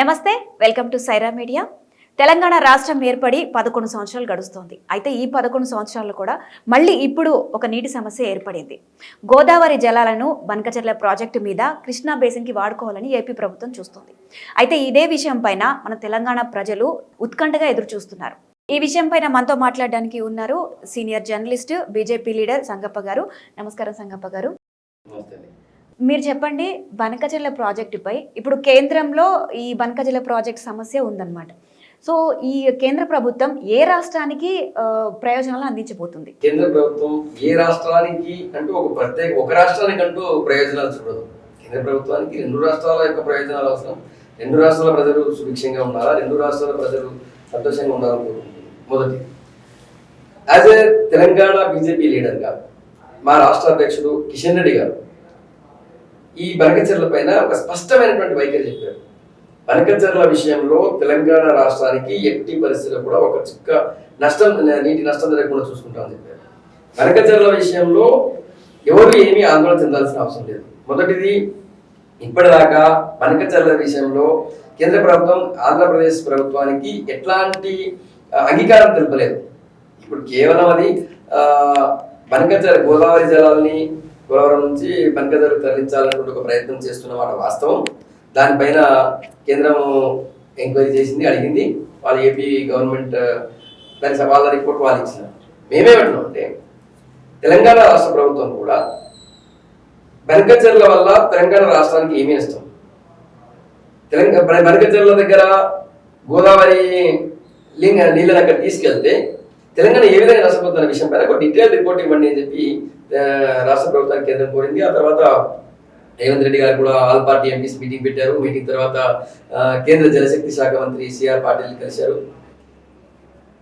నమస్తే welcome to Saira media. Telangana రాష్ట్రం ఏర్పడి పదకొండు సంవత్సరాలు గడుస్తోంది. అయితే ఈ పదకొండు సంవత్సరాలు కూడా మళ్ళీ ఇప్పుడు ఒక నీటి సమస్య ఏర్పడింది. గోదావరి జలాలను బనకచెర్ల ప్రాజెక్టు మీద కృష్ణా బేసిన్కి వాడుకోవాలని ఏపీ ప్రభుత్వం చూస్తోంది. అయితే ఇదే విషయం పైన మన తెలంగాణ ప్రజలు ఉత్కంఠగా ఎదురు చూస్తున్నారు ఈ విషయం పైన మనతో మాట్లాడడానికి ఉన్నారు senior journalist BJP leader Sangappa garu. నమస్కారం సంగప్ప గారు. మీరు చెప్పండి బనకజల ప్రాజెక్టుపై ఇప్పుడు కేంద్రంలో ఈ బనకజల ప్రాజెక్ట్ సమస్య ఉందన్నమాట. సో ఈ కేంద్ర ప్రభుత్వం ఏ రాష్ట్రానికి ప్రయోజనాలు అందించబోతుంది? కేంద్ర ప్రభుత్వం ఏ రాష్ట్రానికి అంటూ ఒక ప్రత్యేక ఒక రాష్ట్రానికి అంటూ ప్రయోజనాలు చూడదు. కేంద్ర ప్రభుత్వానికి రెండు రాష్ట్రాల యొక్క ప్రయోజనాలు అవసరం. రెండు రాష్ట్రాల ప్రజలు సుభిక్షంగా ఉండాలా? రెండు రాష్ట్రాల ప్రజలు సంతోషంగా ఉండాలని కోరుకుంటుంది. మొదటి యాజ్ ఏ తెలంగాణ బీజేపీ లీడర్గా మా రాష్ట్ర అధ్యక్షుడు కిషన్ రెడ్డి గారు ఈ బనకచర్ల పైన ఒక స్పష్టమైనటువంటి వైఖరి చెప్పారు. బనకచర్ల విషయంలో తెలంగాణ రాష్ట్రానికి ఎట్టి పరిస్థితుల్లో కూడా ఒక చిక్క నష్టం నీటి నష్టం జరగకుండా చూసుకుంటామని చెప్పారు. బనకచర్ల విషయంలో ఎవరు ఏమీ ఆందోళన చెందాల్సిన అవసరం లేదు. మొదటిది ఇప్పటిదాకా బనకచర్ల విషయంలో కేంద్ర ప్రభుత్వం ఆంధ్రప్రదేశ్ ప్రభుత్వానికి ఎట్లాంటి అంగీకారం తెలుపలేదు. ఇప్పుడు కేవలం అది బనకచర్ గోదావరి జలాల్ని గోదావరి నుంచి బనకదరు తరలించాలనుకుంటే ఒక ప్రయత్నం చేస్తున్నమాట వాస్తవం. దానిపైన కేంద్రం ఎంక్వైరీ చేసింది అడిగింది. వాళ్ళు ఏపీ గవర్నమెంట్ దాని వాళ్ళ రిపోర్ట్ వాళ్ళు ఇచ్చినారు. మేమేమంటున్నాం అంటే తెలంగాణ రాష్ట్ర ప్రభుత్వం కూడా బనకచర్ల వల్ల తెలంగాణ రాష్ట్రానికి ఏమీ నష్టం. తెలంగాణ బనకచర్ల దగ్గర గోదావరి లింగ నీళ్ళని అక్కడ తీసుకెళ్తే తెలంగాణ ఏ విధంగా నష్టపోతున్న విషయం పైన ఒక డీటెయిల్ రిపోర్ట్ ఇవ్వండి అని చెప్పి రాష్ట్ర ప్రభుత్వానికి కేంద్రం కోరింది. ఆ తర్వాత రేవంత్ రెడ్డి గారు కూడా ఆల్ పార్టీ ఎంపీస్ మీటింగ్ పెట్టారు. మీటింగ్ తర్వాత కేంద్ర జలశక్తి శాఖ మంత్రి సిఆర్ పాటిల్ కలిశారు.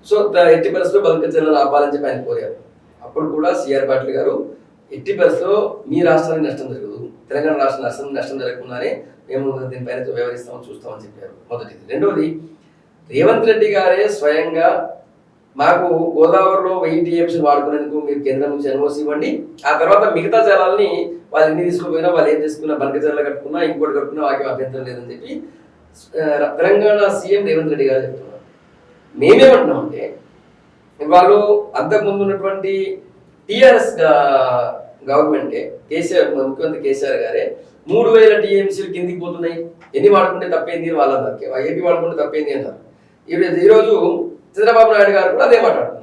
సో ఎట్టి పరిస్థితుల్లో బల్క జిల్లాను ఆపాలని చెప్పి ఆయన కోరారు. అప్పుడు కూడా సిఆర్ పాటిల్ గారు ఎట్టి పరిస్థితుల్లో మీ రాష్ట్రానికి నష్టం జరగదు తెలంగాణ రాష్ట్ర నష్టం నష్టం జరగకుండానే మేము దీనిపైన వ్యవహరిస్తామని చూస్తామని చెప్పారు. మొదటిది. రెండవది రేవంత్ రెడ్డి గారే స్వయంగా మాకు గోదావరిలో వెయ్యి టీఎంసీ వాడుకునేందుకు మీరు కేంద్రం నుంచి ఎన్ఓసి ఇవ్వండి. ఆ తర్వాత మిగతా జలాల్ని వాళ్ళు ఎన్ని తీసుకుపోయినా వాళ్ళు ఏం చేసుకున్నా బనక జలాలు కట్టుకున్నా ఇంకోటి కట్టుకున్నా వాకి అభ్యంతరం లేదని చెప్పి తెలంగాణ సీఎం రేవంత్ రెడ్డి గారు చెప్తున్నారు. మేమేమంటున్నామంటే వాళ్ళు అంతకుముందు ఉన్నటువంటి టీఆర్ఎస్ గవర్నమెంటే కేసీఆర్ ముఖ్యమంత్రి కేసీఆర్ గారే మూడు వేల టీఎంసీలు కిందికి పోతున్నాయి. ఎన్ని వాడుకుంటే తప్పేంది అని వాళ్ళు అన్నారు ఏపీ వాడుకుంటే తప్పేంది అన్నారు. ఈరోజు చంద్రబాబు నాయుడు గారు కూడా అదే మాట్లాడుతున్నారు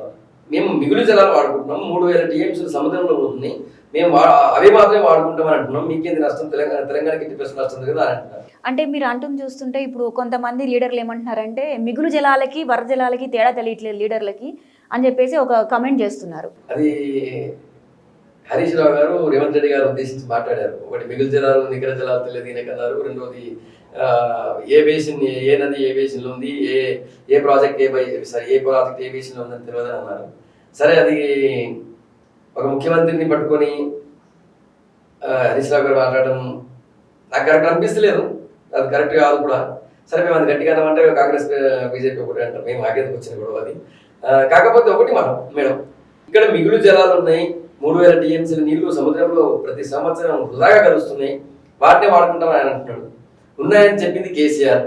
మేము మిగులు జలాలు వాడుకుంటున్నాం మూడు వేల టీఎంసీలు సముద్రంలో పోతున్నాయి మేము అవి మాత్రమే వాడుకుంటామని అంటున్నాం మీకేంది నష్టం? తెలంగాణ తెలంగాణకి ఎట్టి పర్సెంట్ నష్టం కదా అని అంటున్నారు. అంటే మీరు అంటుంది చూస్తుంటే ఇప్పుడు కొంతమంది లీడర్లు ఏమంటున్నారంటే మిగులు జలాలకి వర జలాలకి తేడా తెలియట్లేదు లీడర్లకి అని చెప్పేసి ఒక కమెంట్ చేస్తున్నారు. అది హరీష్ రావు గారు రేవంత్ రెడ్డి గారు ఉద్దేశించి మాట్లాడారు. ఒకటి మిగులు జలాలు నికర జలాలు తెలియదు ఈయనకన్నారు రెండోది ఏ బేసిన్ ఏ నది ఏ బేసిన్లో ఉంది ఏ ఏ ప్రాజెక్ట్ ఏ బై సారీ ఏ ప్రాజెక్ట్ ఏ బేసిన్లో ఉందని తెలియదని అన్నారు. సరే అది ఒక ముఖ్యమంత్రిని పట్టుకొని హరీష్ రావు గారు మాట్లాడడం నాకు కరెక్ట్ అనిపిస్తలేదు. అది కరెక్ట్ కాదు కూడా. సరే మేము అది గట్టిగా అంటే కాంగ్రెస్ బీజేపీ ఒకటి అంటాం మేము ఆగేందుకు వచ్చిన గొడవ అది. కాకపోతే ఒకటి మనం మేడం ఇక్కడ మిగులు జలాలు ఉన్నాయి. మూడు వేల టీఎంసీల నీళ్ళు సముద్రంలో ప్రతి సంవత్సరం వృధాగా కలుస్తున్నాయి. వాటినే వాడుకుంటామని ఆయన అంటున్నాడు. ఉన్నాయని చెప్పింది కేసీఆర్.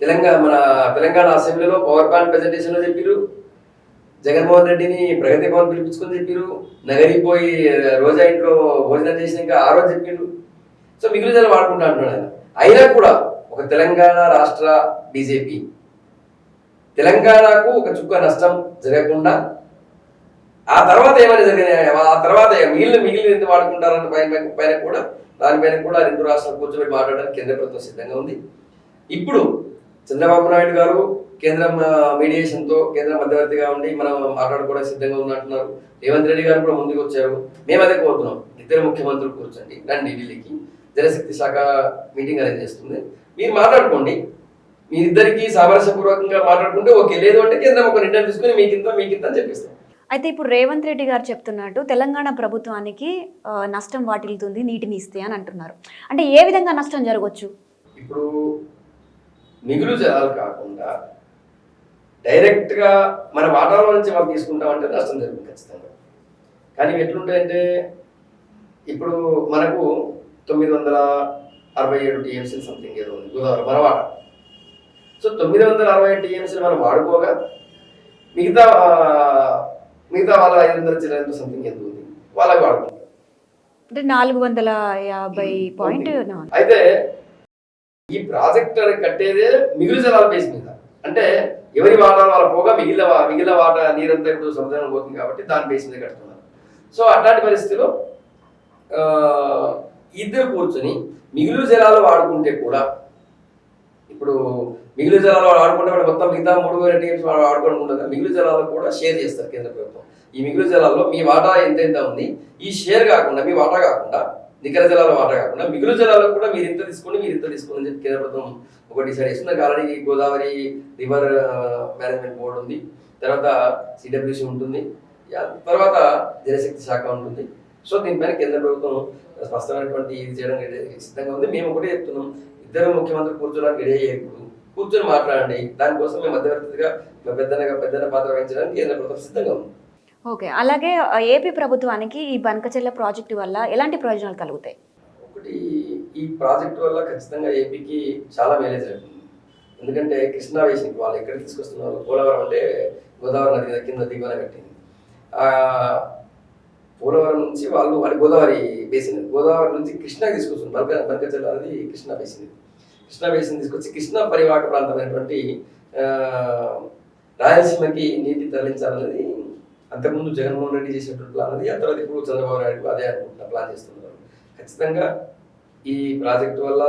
తెలంగాణ మన తెలంగాణ అసెంబ్లీలో పవర్ పాయింట్ ప్రెజెంటేషన్లో చెప్పారు జగన్మోహన్ రెడ్డిని ప్రగతి భవన్ పిలిపించుకొని చెప్పారు నగరికి పోయి రోజా ఇంట్లో భోజనం చేసినాక ఆ రోజు చెప్పిండు సో మిగులు జలం వాడుకుంటా అంటున్నాడు ఆయన. అయినా కూడా ఒక తెలంగాణ రాష్ట్ర బీజేపీ. తెలంగాణకు ఒక చుక్క నష్టం జరగకుండా ఆ తర్వాత ఏమైనా జరిగినాయి ఆ తర్వాత మిగిలిన మిగిలిన ఎంత వాడుకుంటారన్న పైన పైన కూడా దానిపైన కూడా రెండు రాష్ట్రాలు కూర్చోబెట్టి మాట్లాడడానికి కేంద్ర ప్రభుత్వం సిద్ధంగా ఉంది. ఇప్పుడు చంద్రబాబు నాయుడు గారు కేంద్రం మీడియేషన్తో కేంద్ర మధ్యవర్తిగా ఉండి మనం మాట్లాడుకోవడానికి సిద్ధంగా ఉన్నట్టున్నారు రేవంత్ రెడ్డి గారు కూడా ముందుకు వచ్చారు. మేము అదే కోరుతున్నాం. ఇద్దరు ముఖ్యమంత్రులు కూర్చోండి. రండి ఢిల్లీకి. జలశక్తి శాఖ మీటింగ్ అరేంజ్ చేస్తుంది. మీరు మాట్లాడుకోండి. మీరిద్దరికి సామరస్యపూర్వకంగా మాట్లాడుకుంటే ఓకే. లేదు అంటే కేంద్రం ఒక నిర్ణయం తీసుకుని మీకింత మీకింత అని చెప్పిస్తాం. అయితే ఇప్పుడు రేవంత్ రెడ్డి గారు చెప్తున్నట్టు తెలంగాణ ప్రభుత్వానికి నష్టం వాటిల్తుంది నీటిని ఇస్తే అని అంటున్నారు. అంటే ఏ విధంగా నష్టం జరగవచ్చు ఇప్పుడు మిగులు జలాలు కాకుండా డైరెక్ట్గా మన వాటాలో నుంచి మనం తీసుకుంటామంటే నష్టం జరుగుతుంది ఖచ్చితంగా. కానీ ఎట్లుంటాయంటే ఇప్పుడు మనకు తొమ్మిది వందల అరవై ఏడు టీఎంసీ సంథింగ్ ఏదో ఉంది గోదావరి మన సో తొమ్మిది వందల అరవై టీఎంసీలు మనం వాడుకోగా మిగతా మిగతా వాళ్ళ ఐదు వందల చిల్లర సంథింగ్ ఎంత ఉంది. వాళ్ళకి వాడుకుంటారు అంటే నాలుగు వందల యాభై పాయింట్ నాలుగు అయితే ఈ ప్రాజెక్ట్ కట్టేదే మిగులు జలాల బేస్ మీద. అంటే ఎవరి వాటాలు వాళ్ళ పోగా మిగిలిన మిగిలిన వాట నీరంతా ఇప్పుడు సముద్రం పోతుంది కాబట్టి దాని బేస్ మీద కడుతున్నారు. సో అట్లాంటి పరిస్థితిలో ఇద్దరు కూర్చొని మిగులు జలాలు వాడుకుంటే కూడా ఇప్పుడు మిగులు జిల్లాలో ఆడుకుంటే మొత్తం మిగతా మూడు వేల టీమ్స్ వాడుకోవడం ఉండదు. మిగులు జలాలు కూడా షేర్ చేస్తారు కేంద్ర ప్రభుత్వం. ఈ మిగులు జలాల్లో మీ వాటా ఎంత ఎంత ఉంది? ఈ షేర్ కాకుండా మీ వాటా కాకుండా నికర జలాల వాటా కాకుండా మిగులు జలాలకు కూడా మీరు ఇంత తీసుకోండి మీరు ఇంత తీసుకోండి అని చెప్పి కేంద్ర ప్రభుత్వం ఒక డిసైడ్ చేస్తుంది already Godavari river management board ఉంది. తర్వాత సిడబ్ల్యూసి ఉంటుంది. తర్వాత జలశక్తి శాఖ ఉంటుంది. సో దీనిపైన కేంద్ర ప్రభుత్వం స్పష్టమైనటువంటి ఇది చేయడం సిద్ధంగా ఉంది. మేము ఒకటే చెప్తున్నాం. ఇద్దరు ముఖ్యమంత్రులు కూర్చోడానికి రెడీ అయ్యేప్పుడు కూర్చొని మాట్లాడండి. దానికోసం మేము మధ్యవర్తిగా పెద్దనగా పెద్దన పాత్ర వహించడానికి కేంద్ర ప్రభుత్వం సిద్ధంగా ఉంది. ఓకే. అలాగే ఏపీ ప్రభుత్వానికి ఈ బనకచెల్ల ప్రాజెక్టు వల్ల ఎలాంటి ప్రయోజనాలు కలుగుతాయి? ఒకటి ఈ ప్రాజెక్ట్ వల్ల ఖచ్చితంగా ఏపీకి చాలా మేలేజ్ జరుగుతుంది ఎందుకంటే కృష్ణా వేసిన వాళ్ళు ఎక్కడ తీసుకొస్తున్నారు? పోలవరం అంటే గోదావరి నది కింద దిగువన కట్టింది. ఆ పోలవరం నుంచి వాళ్ళు వాళ్ళు గోదావరి బేసిన్ గోదావరి నుంచి కృష్ణాకి తీసుకొస్తుంది బల్క బల్కచల్ అనేది కృష్ణా బేసిన్ కృష్ణా బేసిన్ తీసుకొచ్చి కృష్ణా పరివాహక ప్రాంతమైనటువంటి రాయలసీమకి నీటి తరలించాలనేది అంతకుముందు జగన్మోహన్ రెడ్డి చేసినటువంటి ప్లాన్ అది. ఆ తర్వాత ఇప్పుడు చంద్రబాబు నాయుడు అదే అనుకుంటున్న ప్లాన్ చేస్తున్నారు. ఖచ్చితంగా ఈ ప్రాజెక్టు వల్ల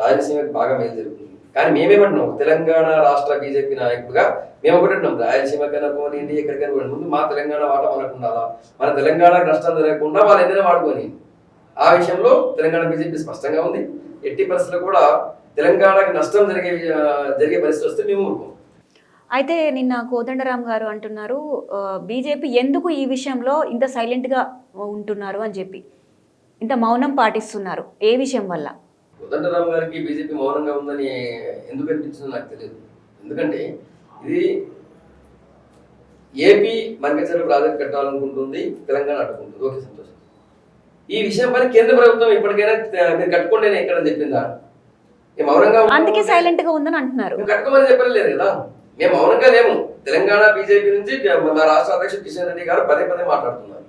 రాయలసీమకి బాగా మేలు జరుగుతుంది. కానీ మేమేమంటున్నాం తెలంగాణ రాష్ట్ర బీజేపీ నాయకుడుగా మేము ఒకటి అంటున్నాం రాయలసీమ కన్నా పోనీయండి ఎక్కడికైనా పోనీ ముందు మా తెలంగాణ వాట మనకు ఉండాలా మన తెలంగాణ నష్టం జరగకుండా వాళ్ళు ఏదైనా వాడుకొని. ఆ విషయంలో తెలంగాణ బీజేపీ స్పష్టంగా ఉంది. ఎట్టి పరిస్థితుల్లో కూడా తెలంగాణకి నష్టం జరిగే జరిగే పరిస్థితి వస్తే మేము ఊరుకోం. అయితే నిన్న కోదండరామ్ గారు అంటున్నారు బీజేపీ ఎందుకు ఈ విషయంలో ఇంత సైలెంట్గా ఉంటున్నారు అని చెప్పి. ఇంత మౌనం పాటిస్తున్నారు. ఏ విషయం వల్ల? కోదండరామ్ గారికి బీజేపీ మౌనంగా ఉందని ఎందుకు అనిపించిందో నాకు తెలియదు. ఎందుకంటే ఇది ఏపీ మరికచర్ల ప్రాజెక్ట్ కట్టాలనుకుంటుంది తెలంగాణ అడ్డుకుంటుంది. ఓకే సంతోషం. ఈ విషయం పైన కేంద్ర ప్రభుత్వం ఇప్పటికైనా మీరు కట్టుకోండి ఎక్కడ చెప్పిందా? మౌనంగా అందుకే సైలెంట్గా ఉందని అంటున్నారు. కట్టుకోమని చెప్పలేదు కదా? మేము మౌనంగా లేము. తెలంగాణ బీజేపీ నుంచి మా రాష్ట్ర అధ్యక్షుడు కిషన్ రెడ్డి గారు పదే పదే మాట్లాడుతున్నారు.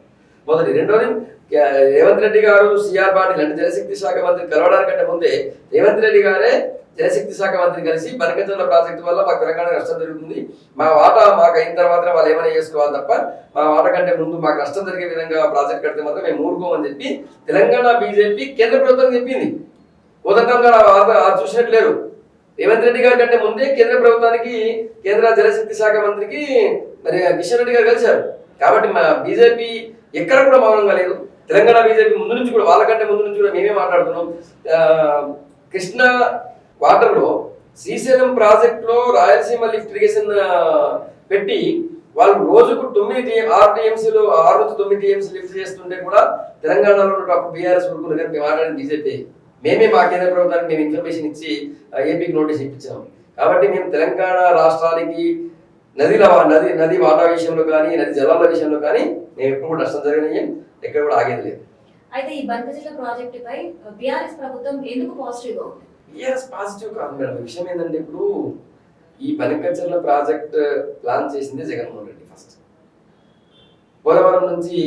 మొదటి రెండోది రేవంత్ రెడ్డి గారు సిఆర్ పాటిల్ అంటే జలశక్తి శాఖ మంత్రి కలవడానికంటే ముందే రేవంత్ రెడ్డి గారే జలశక్తి శాఖ మంత్రి కలిసి బనకచర్ల ప్రాజెక్టు వల్ల మా తెలంగాణ నష్టం జరుగుతుంది. మా వాటా మాకు అయిన తర్వాత వాళ్ళు ఏమైనా చేసుకోవాలి తప్ప మా వాట కంటే ముందు మాకు నష్టం జరిగే విధంగా ప్రాజెక్ట్ కడితే మాత్రం మేము ఊరుకోమని చెప్పి తెలంగాణ బీజేపీ కేంద్ర ప్రభుత్వం చెప్పింది. ఉదంతంగా గారు వార్త చూసినట్లేరు. రేవంత్ రెడ్డి గారి కంటే ముందే కేంద్ర ప్రభుత్వానికి కేంద్ర జలశక్తి శాఖ మంత్రికి మరి కిషన్ రెడ్డి గారు కలిశారు. కాబట్టి మా బీజేపీ ఎక్కడ కూడా మౌనంగా లేదు. తెలంగాణ బీజేపీ ముందు నుంచి కూడా వాళ్ళకంటే ముందు నుంచి కూడా మేమే మాట్లాడుతున్నాం. కృష్ణా వాటర్లో శ్రీశైలం ప్రాజెక్టులో రాయలసీమ లిఫ్ట్ ఇరిగేషన్ పెట్టి వాళ్ళు రోజుకు తొమ్మిది ఆరు టీఎంసీలు ఆరు నుంచి తొమ్మిది టీఎంసీ లిఫ్ట్ చేస్తుంటే కూడా తెలంగాణలో ఉన్న బీఆర్ఎస్ ఊరుకున్న కానీ మేము మాట్లాడిన బీజేపీ. మేమే మా కేంద్ర ప్రభుత్వానికి మేము ఇన్ఫర్మేషన్ ఇచ్చి ఏపీకి నోటీస్ ఇప్పించాం. కాబట్టి మేము తెలంగాణ రాష్ట్రానికి నదిల నది నది వాటా విషయంలో కానీ నది జలాల విషయంలో కానీ మేము ఎప్పుడు కూడా నష్టం జరగనియం. ఎక్కడ కూడా ఆగేది లేదు. అయితే ఈ బనకచెల్ల ప్రాజెక్టుపై బీఆర్ఎస్ ప్రభుత్వం ఎందుకు పాజిటివ్గా ఉంది? బిఆర్ఎస్ పాజిటివ్ కాదు మేడం. విషయం ఏంటంటే ఇప్పుడు ఈ బనకచర్ల ప్రాజెక్ట్ ప్లాన్ చేసింది జగన్మోహన్ రెడ్డి ఫస్ట్. పోలవరం నుంచి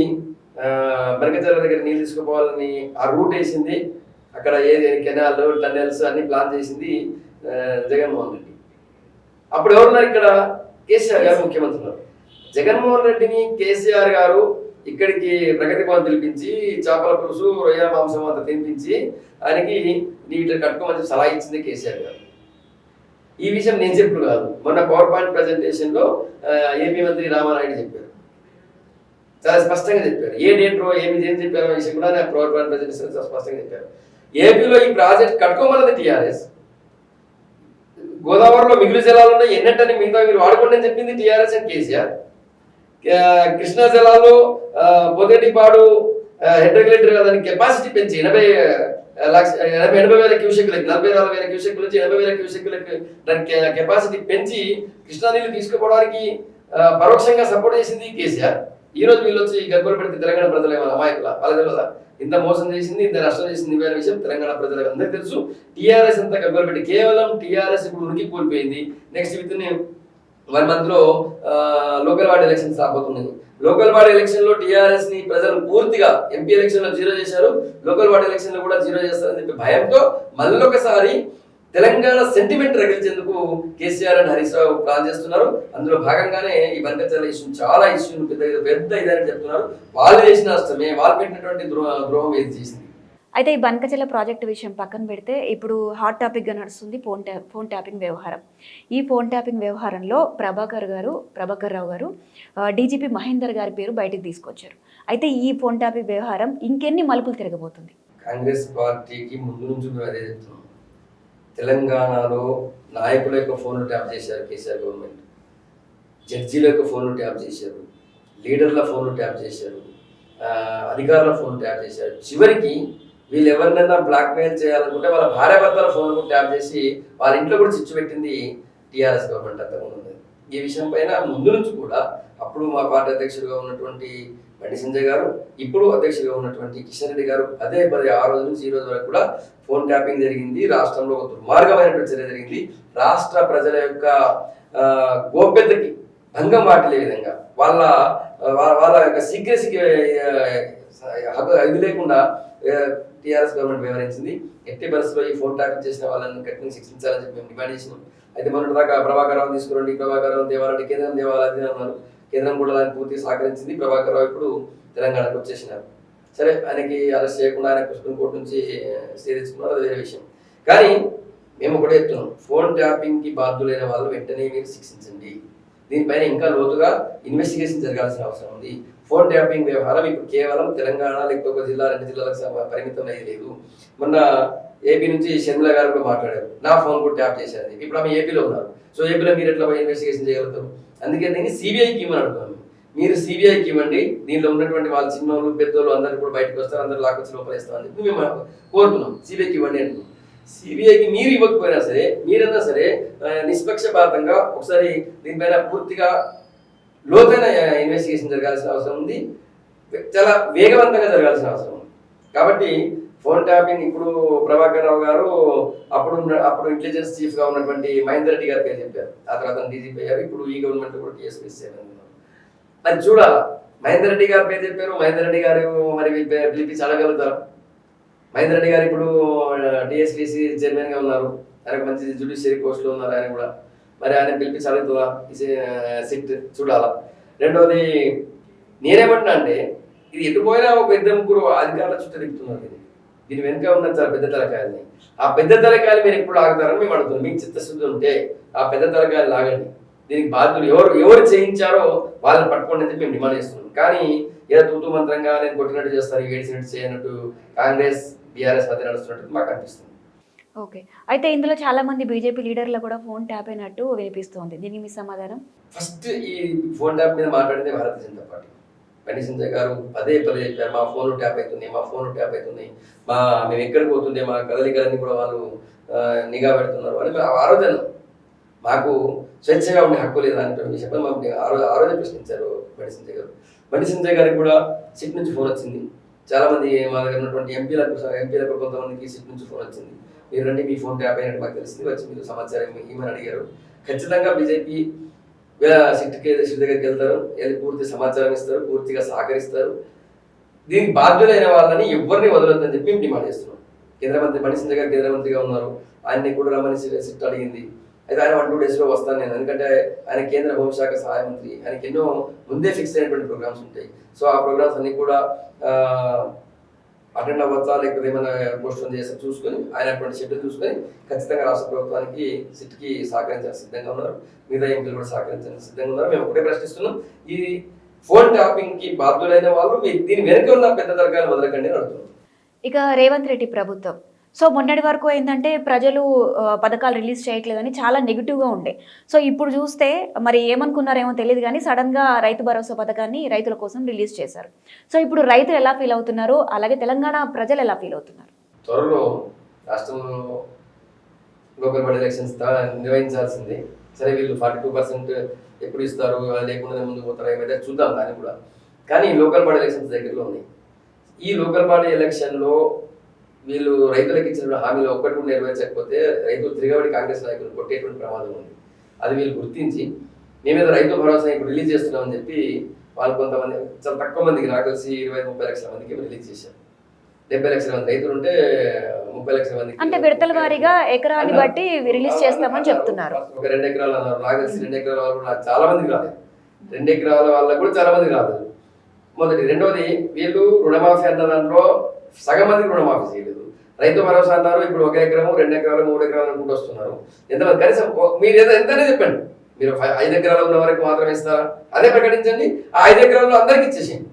బనకచర్ల దగ్గర నీళ్ళు తీసుకుపోవాలని ఆ రూట్ వేసింది. అక్కడ ఏది కెనాల్ టన్నెల్స్ అన్ని ప్లాన్ చేసింది జగన్మోహన్ రెడ్డి. అప్పుడు ఎవరున్నారు ఇక్కడ? కేసీఆర్ గారు ముఖ్యమంత్రి ఉన్నారు జగన్మోహన్ రెడ్డిని కేసీఆర్ గారు ఇక్కడికి ప్రగతి భవన్ పిలిపించి చేపల పులుసు రొయ్యల మాంసం అంతా తినిపించి ఆయనకి నీటిని కట్టుకోమని సలహా ఇచ్చింది కేసీఆర్ గారు. ఈ విషయం నేను చెప్పుడు కాదు. మొన్న పవర్ పాయింట్ ప్రజెంటేషన్లో ఏపీ మంత్రి రామానాయుడు చెప్పారు. చాలా స్పష్టంగా చెప్పారు. ఏ డేట్లో ఏమి ఏం చెప్పారో విషయం కూడా నాకు పవర్ పాయింట్ ప్రజెంటేషన్ చాలా స్పష్టంగా చెప్పారు ఏపీలో ఈ ప్రాజెక్ట్ కట్టుకోమన్నది టీఆర్ఎస్. గోదావరిలో మిగులు జలాలు ఉన్నాయి ఎన్నట్టని మిగతా మీరు వాడుకోండి అని చెప్పింది టీఆర్ఎస్ అండ్ కేసీఆర్. కృష్ణా జలాల్లో ఆ, పొదటిపాడు హెడ్ రెగ్యులేటర్ దాని కెపాసిటీ పెంచి ఎనభై లక్ష ఎనభై ఎనభై వేల క్యూసెక్లకి నలభై నాలుగు వేల క్యూసెక్ల నుంచి ఎనభై వేల క్యూసెక్లకి దాని కెపాసిటీ పెంచి కృష్ణా నీళ్ళు తీసుకుపోవడానికి పరోక్షంగా సపోర్ట్ చేసింది కేసీఆర్. ఈ రోజు వీళ్ళు వచ్చి గగ్గోలు పెడితే తెలంగాణ ప్రజల అమాయకుల? వాళ్ళ ఇంత మోసం చేసింది ఇంత నష్టం చేసింది వేరే విషయం తెలంగాణ ప్రజలకు అందరికీ తెలుసు. టీఆర్ఎస్ అంత గగ్గోలు పెట్టి కేవలం టీఆర్ఎస్ ఇప్పుడు ఉనికి కోల్పోయింది. నెక్స్ట్ విత్ వన్ మంత్లో లోకల్ వార్డ్ ఎలక్షన్స్ రాబోతున్నాయి. లోకల్ వార్డ్ ఎలక్షన్లో టీఆర్ఎస్ని ప్రజలు పూర్తిగా ఎంపీ ఎలక్షన్లో జీరో చేశారు. లోకల్ వార్డ్ ఎలక్షన్లో కూడా జీరో చేస్తారని చెప్పి భయంతో మళ్ళొకసారి Telangana sentiment రగిలించేందుకు KCR and Harish Rao plan చేస్తున్నారు. అందులో భాగంగానే ఈ బంకచర్ల ఇష్యూ చాలా ఇష్యూ పెద్ద పెద్ద ఇదని చెప్తున్నారు. వాళ్ళు చేసిన అష్టమే వాళ్ళు పెట్టినటువంటి ద్రోహ ద్రోహం ఏది చేసింది? అయితే ఈ బనకచెల్ల ప్రాజెక్టు విషయం పక్కన పెడితే ఇప్పుడు హాట్ టాపిక్గా నడుస్తుంది ఫోన్ ట్యా ఫోన్ ట్యాపింగ్ వ్యవహారం. ఈ ఫోన్ ట్యాపింగ్ వ్యవహారంలో ప్రభాకర్ గారు ప్రభాకర్ రావు గారు డీజీపీ మహేందర్ గారి పేరు బయటికి తీసుకొచ్చారు. అయితే ఈ ఫోన్ ట్యాపింగ్ వ్యవహారం ఇంకెన్ని మలుపులు తిరగబోతుంది? కాంగ్రెస్ పార్టీకి ముందు నుంచి మేము అదే చెప్తున్నాం. తెలంగాణలో నాయకుల యొక్క ఫోన్లు ట్యాప్ చేశారు కేసీఆర్ గవర్నమెంట్. జడ్జీల యొక్క ఫోన్లు ట్యాప్ చేశారు. లీడర్ల ఫోన్లు ట్యాప్ చేశారు. అధికారుల ఫోన్ ట్యాప్ చేశారు. చివరికి వీళ్ళు ఎవరినైనా బ్లాక్మెయిల్ చేయాలనుకుంటే వాళ్ళ భార్యాభర్తల ఫోన్లు ట్యాప్ చేసి వాళ్ళ ఇంట్లో కూడా చిచ్చు పెట్టింది టీఆర్ఎస్ గవర్నమెంట్ అంతకుముందు ఉంది. ఈ విషయం పైన ముందు నుంచి కూడా అప్పుడు మా పార్టీ అధ్యక్షుడిగా ఉన్నటువంటి బండి సంజయ్ గారు ఇప్పుడు అధ్యక్షుడిగా ఉన్నటువంటి కిషన్ రెడ్డి గారు అదే మరి ఆ రోజు నుంచి ఈ రోజు వరకు కూడా ఫోన్ ట్యాపింగ్ జరిగింది రాష్ట్రంలో ఒక దుర్మార్గమైనటువంటి చర్య జరిగింది రాష్ట్ర ప్రజల యొక్క గోప్యతకి భంగం వాటిలే విధంగా వాళ్ళ వాళ్ళ- వాళ్ళ యొక్క సీక్రెసీకి ఇది లేకుండా టీఆర్ఎస్ గవర్నమెంట్ వివరించింది ఎట్టి బస్సులో ఈ ఫోన్ ట్యాపింగ్ చేసిన వాళ్ళని కఠినంగా శిక్షించాలని చెప్పి మేము డిమాండ్ చేసినాం. అయితే మొన్నటి దాకా ప్రభాకర్ రావు తీసుకురండి ప్రభాకర్ రావు దేవాలంటే కేంద్రం దేవాలని అన్నారు. కేంద్రం కూడా దాన్ని పూర్తి సహకరించింది. ప్రభాకర్ రావు ఇప్పుడు తెలంగాణకు వచ్చేసినారు. సరే ఆయనకి అరెస్ట్ చేయకుండా ఆయన సుప్రీంకోర్టు నుంచి స్టే తెచ్చుకున్నారు. అది వేరే విషయం. కానీ మేము కూడా చెప్తున్నాం. ఫోన్ ట్యాపింగ్కి బాధ్యులైన వాళ్ళు వెంటనే మీరు శిక్షించండి. దీనిపైన ఇంకా లోతుగా ఇన్వెస్టిగేషన్ జరగాల్సిన అవసరం ఉంది. ఫోన్ ట్యాపింగ్ వ్యవహారం ఇప్పుడు కేవలం తెలంగాణ లేకపోతే ఒక జిల్లా రెండు జిల్లాలకు పరిమితం అయ్యేది లేదు. మొన్న ఏపీ నుంచి షర్మిల గారు కూడా మాట్లాడారు. నా ఫోన్ కూడా ట్యాప్ చేశారు. ఇప్పుడు ఆమె ఏపీలో ఉన్నారు. సో ఏపీలో మీరు ఎట్లా ఇన్వెస్టిగేషన్ చేయగలుగుతారు? అందుకే దీన్ని సిబిఐకి ఇవ్వమని అడుగుతాం మీరు సిబిఐకి ఇవ్వండి. దీనిలో ఉన్నటువంటి వాళ్ళ చిన్నోళ్ళు పెద్దోళ్ళు అందరూ కూడా బయటకు వస్తారు. అందరూ లాక్కొచ్చి లోపలేస్తామని చెప్పి మేము కోరుతున్నాం. సిబిఐకి ఇవ్వండి అంటున్నాం. సిబిఐకి మీరు ఇవ్వకపోయినా సరే మీరన్నా సరే నిష్పక్షపాతంగా ఒకసారి దీనిపైన పూర్తిగా లోతైన ఇన్వెస్టిగేషన్ జరగాల్సిన అవసరం ఉంది. చాలా వేగవంతంగా జరగాల్సిన అవసరం ఉంది. కాబట్టి ఫోన్ ట్యాపింగ్ ఇప్పుడు ప్రభాకర్ రావు గారు అప్పుడు అప్పుడు ఇంటెలిజెన్స్ చీఫ్గా ఉన్నటువంటి మహేందర్ రెడ్డి గారి పేరు చెప్పారు. ఆ తర్వాత డీజీపీ అయ్యారు ఇప్పుడు ఈ గవర్నమెంట్ కూడా టీఎస్పీ మరి చూడాలా మహేందర్ రెడ్డి గారు పేరు చెప్పారు. మహేందర్ రెడ్డి గారు మరి పిలిపించి అడగలుగుతారు మహేందర్ రెడ్డి గారు ఇప్పుడు డిఎస్పీసీ చైర్మన్గా ఉన్నారు. ఆయన మంచి జ్యుడిషియరీ పోస్ట్లో ఉన్నారు ఆయన కూడా. మరి ఆయన పిలిపించి అడుగుతుందా సిట్ చూడాలా. రెండోది నేనేమంటున్నా అంటే ఇది ఎటు పోయినా ఒక పెద్ద ముగ్గురు అధికారుల చుట్టూ తిప్పుతున్నారు ఇది దీని వెనుక ఉన్న చాలా పెద్ద తలకాయలని. ఆ పెద్ద తలకాయలు మీరు ఎప్పుడు ఆగుతారని మేము అడుగుతున్నాం. మీకు చిత్తశుద్ధి ఉంటే ఆ పెద్ద తలకాయలు లాగండి. దీనికి బాధ్యులు ఎవరు ఎవరు చేయించారో వాళ్ళని పట్టుకోండి అని మేము డిమాండ్ చేస్తున్నాం. కానీ ఏదో తూతు మంత్రంగా నేను కొట్టినట్టు చేస్తారు ఏడిసినట్టు చేయనట్టు కాంగ్రెస్ బీఆర్ఎస్ మధ్య నడుస్తున్నట్టు మాకు అనిపిస్తుంది. ఓకే. అయితే ఇందులో చాలా మంది బీజేపీ లీడర్లు కూడా ఫోన్ ట్యాప్ అయినట్టు వినిపిస్తోంది. దీనికి మీ సమాధానం? ఫస్ట్ ఈ ఫోన్ ట్యాప్ మీద మాట్లాడితే భారతీయ జనతా పార్టీ. బండి సంజయ్ గారు పదే పదే చెప్పారు మా ఫోన్ ట్యాప్ అవుతుంది మా ఫోన్ ట్యాప్ అవుతుంది మా మేము ఎక్కడికి పోతుండే మా కదలికలన్నీ కూడా వాళ్ళు నిఘా పెడుతున్నారు. అని ఆరోజన మాకు స్వేచ్ఛగా ఉండే హక్కు లేదా అనేటువంటి విషయం మాకు ఆ రోజు ఆ రోజే ప్రశ్నించారు బండి సంజయ్ గారు. బండి సంజయ్ గారికి కూడా సిట్ నుంచి ఫోన్ వచ్చింది. చాలామంది మా దగ్గర ఉన్నటువంటి ఎంపీలకు ఎంపీలకు కొంతమందికి సిట్ నుంచి ఫోన్ వచ్చింది. మీరు రండి మీ ఫోన్ ట్యాప్ అయినట్టు మాకు తెలిసింది. వచ్చి మీరు సమాచారం ఏమని అడిగారు. ఖచ్చితంగా బీజేపీ సిట్కి సిట్ దగ్గరికి వెళ్తారు. వెళ్ళి పూర్తి సమాచారం ఇస్తారు పూర్తిగా సహకరిస్తారు. దీనికి బాధ్యులైన వాళ్ళని ఎవరిని వదలొద్దని చెప్పి మేము డిమాండ్ చేస్తున్నాం. కేంద్ర మంత్రి బండి గారు కేంద్ర మంత్రిగా ఉన్నారు. ఆయన్ని కూడా రమ్మని సిట్ అడిగింది. అయితే ఆయన వన్ టూ డేస్లో వస్తాను నేను. ఎందుకంటే ఆయన కేంద్ర హోంశాఖ సహాయ మంత్రి. ఆయనకి ఎన్నో ముందే ఫిక్స్ అయినటువంటి ప్రోగ్రామ్స్ ఉంటాయి. సో ఆ ప్రోగ్రామ్స్ అన్ని కూడా అటెండ్ అవ్వచ్చా లేకపోతే ఏమైనా పోస్ట్ చేసి చూసుకొని ఆయనటువంటి షెడ్యూల్ చూసుకొని ఖచ్చితంగా రాష్ట్ర ప్రభుత్వానికి సిట్కి సహకరించాలని సిద్ధంగా ఉన్నారు. మిగతా ఎంపీలు కూడా సహకరించాలని సిద్ధంగా ఉన్నారు. మేము ఒకటే ప్రశ్నిస్తున్నాం. ఈ ఫోన్ ట్యాపింగ్కి బాధ్యులైన వాళ్ళు మీ- దీని వెనక ఉన్న పెద్ద తరగాలు వదలకండి అని అడుగుతున్నాం. ఇక రేవంత్ రెడ్డి ప్రభుత్వం. సో మొన్నటి వరకు ఏంటంటే ప్రజలు పథకాలు రిలీజ్ చేయట్లేదని చాలా నెగిటివ్గా ఉండే. సో ఇప్పుడు చూస్తే మరి ఏమనుకున్నారేమో తెలియదు కానీ సడన్గా రైతు భరోసా పథకాన్ని రైతుల కోసం రిలీజ్ చేశారు. సో ఇప్పుడు రైతులు ఎలా ఫీల్ అవుతున్నారు? అలాగే తెలంగాణ ప్రజలు ఎలా ఫీల్ అవుతున్నారు? త్వరలో రాష్ట్రంలో లోకల్ బాడీ ఎలక్షన్స్ నిర్వహించాల్సింది. సరే వీళ్ళు ఫార్టీ టూ పర్సెంట్ ఎప్పుడు ఇస్తారు? లేకుండా ముందుకు పోతారా? ఏమైతే చూద్దాం దాన్ని కూడా. కానీ లోకల్ బాడీ ఎలక్షన్స్ దగ్గరలో ఉన్నాయి. ఈ లోకల్ బాడీ ఎలక్షన్లో వీళ్ళు రైతులకు ఇచ్చిన హామీలు ఒక్కటి కూడా నెరవేర్చకపోతే రైతులు తిరగబడి కాంగ్రెస్ నాయకులు కొట్టేటువంటి ప్రమాదం ఉంది. అది వీళ్ళు గుర్తించి మేమేదో రైతు భరోసా ఇప్పుడు రిలీజ్ చేస్తున్నామని చెప్పి వాళ్ళు కొంతమంది చాలా తక్కువ మందికి నాకు తెలిసి ఇరవై ముప్పై లక్షల మందికి రిలీజ్ చేశారు. డెబ్బై లక్షల మంది రైతులు ఉంటే ముప్పై లక్షల మందికి అంటే విడతల వారీగా ఎకరాన్ని బట్టి రిలీజ్ చేస్తామని చెప్తున్నారు. ఒక రెండు ఎకరాలు అన్నారు. నాకు తెలిసి రెండు ఎకరాల వాళ్ళు చాలా మందికి రాలేదు. రెండు ఎకరాల వాళ్ళకు కూడా చాలా మందికి రాలేదు. మొదటి రెండోది వీళ్ళు రుణమాఫీ అన్న దాంట్లో సగం మందికి రుణమాఫీ చేయలేదు రైతు భరోసా అన్నారు ఇప్పుడు ఒక ఎకరము రెండు ఎకరాలు మూడు ఎకరాలు అనుకుంటూ వస్తున్నారు. ఎంతమంది కనీసం మీరు ఏదో ఎంతనే చెప్పండి. మీరు ఐదు ఎకరాలు ఉన్న వరకు మాత్రమే ఇస్తారా? అదే ప్రకటించండి. ఆ ఐదు ఎకరాల్లో అందరికి ఇచ్చేసేయండి.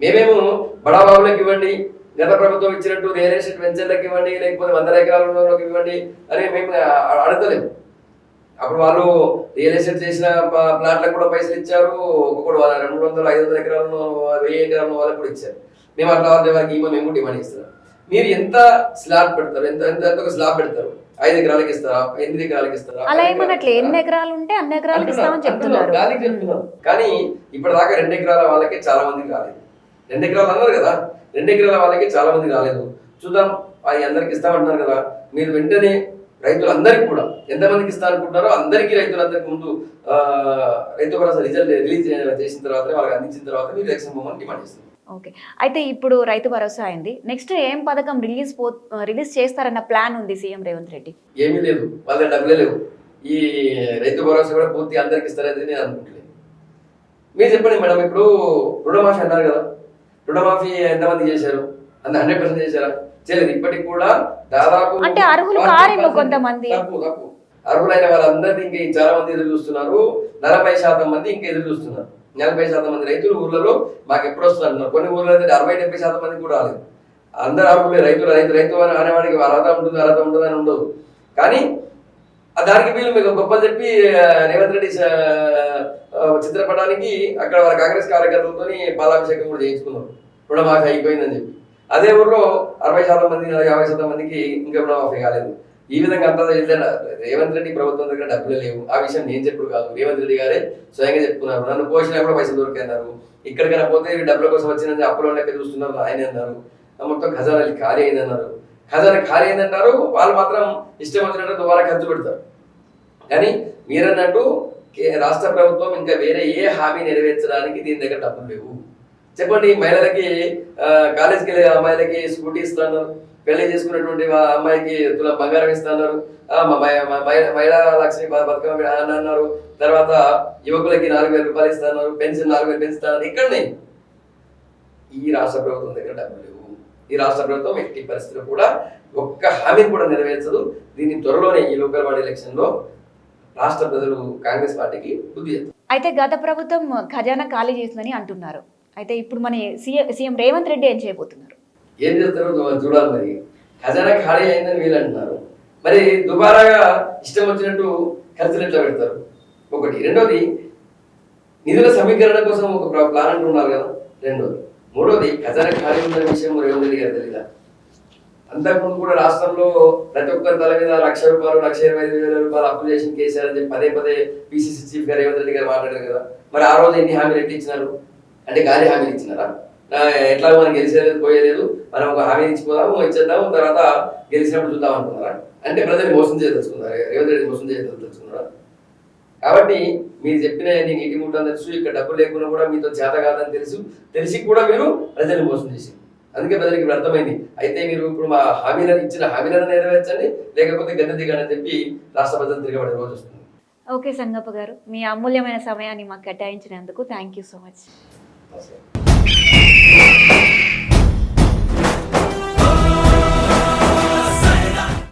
మేమేమో బడాబాబులకు ఇవ్వండి గత ప్రభుత్వం ఇచ్చినట్టు రియల్ ఎస్టేట్ వెంచర్లకు ఇవ్వండి లేకపోతే వందల ఎకరాల ఉన్నవాళ్ళకి ఇవ్వండి అని మేము అడగలేదు. అప్పుడు వాళ్ళు రియల్ ఎస్టేట్ చేసిన ప- ప్లాట్లకు కూడా పైసలు ఇచ్చారు ఒక్కొక్కడు వాళ్ళ రెండు వందల ఐదు వందల ఎకరాలను వెయ్యి ఎకరాలను వాళ్ళకి కూడా ఇచ్చారు. మేము అట్లా వాళ్ళ వారికి ఇవ్వ మేము కూడా డిమాండ్ ఇస్తున్నాం మీరు ఎంత స్లాబ్ పెడతారు? ఎంత ఎంత ఎంత ఒక స్లాబ్ పెడతారు? ఐదు ఎకరాలకి ఇస్తారా? ఎనిమిది ఎకరాలకి ఇస్తారా? అలా ఏమన్నట్లే ఎన్ని ఎకరాలు ఉంటే అన్ని ఎకరాలకు ఇస్తామని చెప్తున్నారు. గాలికి చెప్తున్నారు కానీ ఇప్పటిదాకా రెండు ఎకరాల వాళ్ళకి చాలా మందికి రాలేదు. రెండు ఎకరాలు అన్నారు కదా? రెండు ఎకరాల వాళ్ళకి చాలా మంది రాలేదు. చూద్దాం అది అందరికి ఇస్తామంటున్నారు కదా? మీరు వెంటనే రైతులందరికీ కూడా ఎంతమందికి ఇస్తా అనుకుంటారో అందరికీ రైతులందరికీ ముందు రైతు భరోసా రిజల్ట్ రిలీజ్ చేసిన తర్వాత వాళ్ళకి అందించిన తర్వాత మీరు ఎలక్షన్ పోమని డిమాండ్ చేస్తున్నారు. ఓకే. అయితే ఇప్పుడు రైతు భరోసా అయింది. నెక్స్ట్ ఏం పథకం రిలీజ్ పో రిలీజ్ చేస్తారన్న ప్లాన్ ఉంది సీఎం రేవంత్ రెడ్డి? ఏమీ లేదు. వాళ్ళ డబ్బులే లేవు. ఈ రైతు భరోసా కూడా పూర్తి అందరికి ఇస్తారని నేను అనుకుంటలేదు మీరు చెప్పండి మేడం ఇప్పుడు రుణమాఫీ అన్నారు కదా. రుణమాఫీ ఎంతమంది చేశారు? అంత హండ్రెడ్ పర్సెంట్ చేశారా? చేయలేదు. ఇప్పటికి కూడా దాదాపు అంటే అర్హులు 40% కారేమో కొంతమంది. అర్హులైన వాళ్ళందరినీ ఇంకా చాలా మంది ఎదురు చూస్తున్నారు. నలభై శాతం మంది ఇంకా ఎదురు చూస్తున్నారు. నలభై శాతం మంది రైతులు ఊర్లలో మాకు ఎప్పుడు వస్తుంది అంటున్నారు. కొన్ని ఊర్లో అయితే అరవై డెబ్బై శాతం మంది కూడా రాలేదు. అందరూ అర్హులే రైతులు రైతు రైతు అని అనేవాడికి అర్హత ఉంటుంది అర్హత ఉంటుంది అని ఉండదు. కానీ దానికి వీళ్ళు మీకు గొప్పలు చెప్పి రేవంత్ రెడ్డి చిత్రపటానికి అక్కడ వాళ్ళ కాంగ్రెస్ కార్యకర్తలతో పాలాభిషేకం కూడా చేయించుకున్నారు. రుణమాఫీ అయిపోయిందని చెప్పి. అదే ఊర్లో అరవై శాతం మంది యాభై శాతం మందికి ఇంకా రుణమాఫీ కాలేదు. ఈ విధంగా అంతా ఏదైనా రేవంత్ రెడ్డి ప్రభుత్వం దగ్గర డబ్బులు లేవు. ఆ విషయం నేను చెప్పుడు కాదు. రేవంత్ రెడ్డి గారే స్వయంగా చెప్పుకున్నారు. నన్ను పోషణ కూడా పైసలు దొరికన్నారు ఇక్కడికైనా పోతే డబ్బుల కోసం వచ్చిన అప్పుల లెక్క చూస్తున్నారు ఆయన అన్నారు. మొత్తం ఖజానా ఖాళీ అయిందన్నారు. ఖజానా ఖాళీ అయిందంటారు. వాళ్ళు మాత్రం ఇష్టం వచ్చినట్టు దుబారా ఖర్చు పెడతారు. కానీ మీరన్నట్టు రాష్ట్ర ప్రభుత్వం ఇంకా వేరే ఏ హామీ నెరవేర్చడానికి దీని దగ్గర డబ్బులు లేవు. చెప్పండి మహిళలకి ఆ, కాలేజీకి వెళ్ళే అమ్మాయిలకి స్కూటీ ఇస్తున్నారు పెళ్ళి చేసుకున్నటువంటి అమ్మాయికి తుల బంగారం ఇస్తున్నారు మహిళా లక్ష్మి బతుకమ్మ అని అన్నారు. తర్వాత యువకులకి నాలుగు వేల రూపాయలు ఇస్తున్నారు పెన్షన్ నాలుగు వేలు పెంచుతున్నారు ఇక్కడనే ఈ రాష్ట్ర ప్రభుత్వం దగ్గర డబ్బులు లేవు. ఈ రాష్ట్ర ప్రభుత్వం ఎట్టి పరిస్థితులు కూడా ఒక్క హామీని కూడా నెరవేర్చదు. దీన్ని త్వరలోనే ఈ లోకల్ బాడీ ఎలక్షన్లో రాష్ట్ర ప్రజలు కాంగ్రెస్ పార్టీకి బుద్ధి అయితే గత ప్రభుత్వం ఖజానా ఖాళీ చేసిందని అంటున్నారు. అయితే ఇప్పుడు మన సీఎం సీఎం రేవంత్ రెడ్డి ఏం చేయబోతున్నారు? ఏం చేస్తారో చూడాలి మరి. ఖజానా ఖాళీ అయిందని వీళ్ళు అంటున్నారు. మరి దుబారాగా ఇష్టం వచ్చినట్టు ఖర్చులు ఎట్లా పెడతారు? ఒకటి. రెండోది నిధుల సమీకరణ కోసం ఒక ప్లాన్ అంటున్నారు కదా. రెండోది. మూడోది ఖజానా ఖాళీ ఉన్న విషయం రేవంత్ రెడ్డి గారు తెలీదా? అంతకుముందు కూడా రాష్ట్రంలో ప్రతి ఒక్కరి తల మీద లక్ష రూపాయలు లక్ష ఇరవై ఐదు వేల రూపాయలు అప్పు చేసి కేసీఆర్ అని చెప్పి పదే పదే పిసిసి చీఫ్ గారు రేవంత్ రెడ్డి గారు మాట్లాడారు కదా. మరి ఆ రోజు ఎన్ని హామీలు ఎట్టి అంటే గాలి హామీలు ఇచ్చినారా? ఎట్లా మనం గెలిచేది పోయేలేదు మనం ఒక హామీ ఇచ్చిపోదాము ఇచ్చేద్దాము తర్వాత గెలిచినప్పుడు చూద్దాం అనుకున్నారా అంటే ప్రజల్ని మోసం చేయదలుచుకున్నారా? రేవంత్ రెడ్డి మోసం చేయదలుచుకున్నారా? కాబట్టి మీరు చెప్పిన నేను ఇంటి ముట్టని తెలుసు ఇక్కడ డబ్బు లేకుండా కూడా మీతో చేత కాదని తెలుసు. తెలిసి కూడా మీరు ప్రజల్ని మోసం చేసింది అందుకే ప్రజలకు ఇప్పుడు అర్థమైంది. అయితే మీరు ఇప్పుడు మా హామీలను ఇచ్చిన హామీలను నెరవేర్చండి లేకపోతే గద్దె అని చెప్పి రాష్ట్ర ప్రజలు తిరగబడే రోజు వస్తుంది. ఓకే సంగప్ప గారు మీ అమూల్యమైన సమయాన్ని మాకు కేటాయించినందుకు thank you so much. Thank you.